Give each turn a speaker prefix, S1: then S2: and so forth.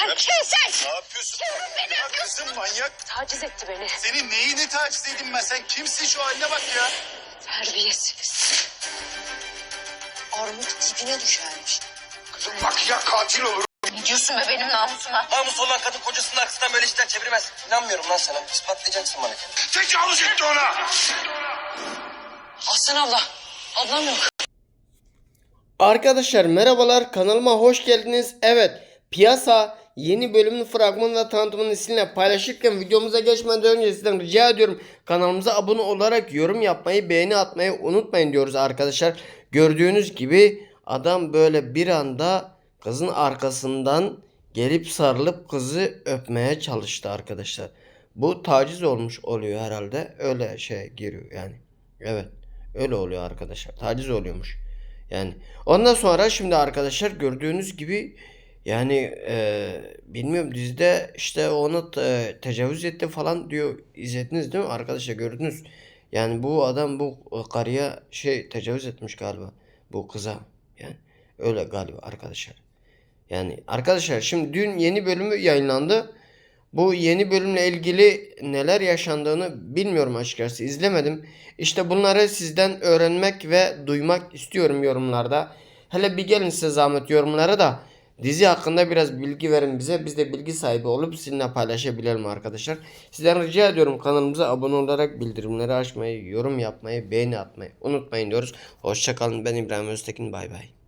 S1: Sen kimsin?
S2: Ne yapıyorsun?
S1: Beni
S2: Ya
S1: yapıyorsun.
S2: kızım manyak.
S1: Taciz etti beni.
S2: Senin neyini taciz edeyim ben? Sen kimsin şu haline bak ya.
S1: Terbiyesiz. Armut dibine düşermiş.
S2: Kızım bak ya katil olur.
S1: Ne diyorsun be benim namusuma?
S3: Namus olan kadın kocasının arkasından böyle işler çevirmez. İnanmıyorum lan sana. İspatlayacaksın bana.
S2: Tecavüz etti ona.
S1: Aslan abla. Ablam yok.
S4: Arkadaşlar merhabalar kanalıma hoş geldiniz. Evet piyasa yeni bölümün fragmanı ve tanıtımını sizinle paylaşırken videomuza geçmeden önce sizden rica ediyorum kanalımıza abone olarak yorum yapmayı beğeni atmayı unutmayın diyoruz arkadaşlar. Gördüğünüz gibi adam böyle bir anda kızın arkasından gelip sarılıp kızı öpmeye çalıştı arkadaşlar. Bu taciz olmuş oluyor herhalde öyle şey giriyor yani. Evet öyle oluyor arkadaşlar taciz oluyormuş. Yani ondan sonra şimdi arkadaşlar gördüğünüz gibi yani e, bilmiyorum dizide işte onu e, tecavüz etti falan diyor. İzlediniz değil mi arkadaşlar gördünüz. Yani bu adam bu e, karıya şey tecavüz etmiş galiba bu kıza. Yani öyle galiba arkadaşlar. Yani arkadaşlar şimdi dün yeni bölümü yayınlandı. Bu yeni bölümle ilgili neler yaşandığını bilmiyorum açıkçası izlemedim. İşte bunları sizden öğrenmek ve duymak istiyorum yorumlarda. Hele bir gelin size zahmet yorumlara da dizi hakkında biraz bilgi verin bize. Biz de bilgi sahibi olup sizinle paylaşabilelim arkadaşlar. Sizden rica ediyorum kanalımıza abone olarak bildirimleri açmayı, yorum yapmayı, beğeni atmayı unutmayın diyoruz. Hoşçakalın ben İbrahim Öztekin bay bay.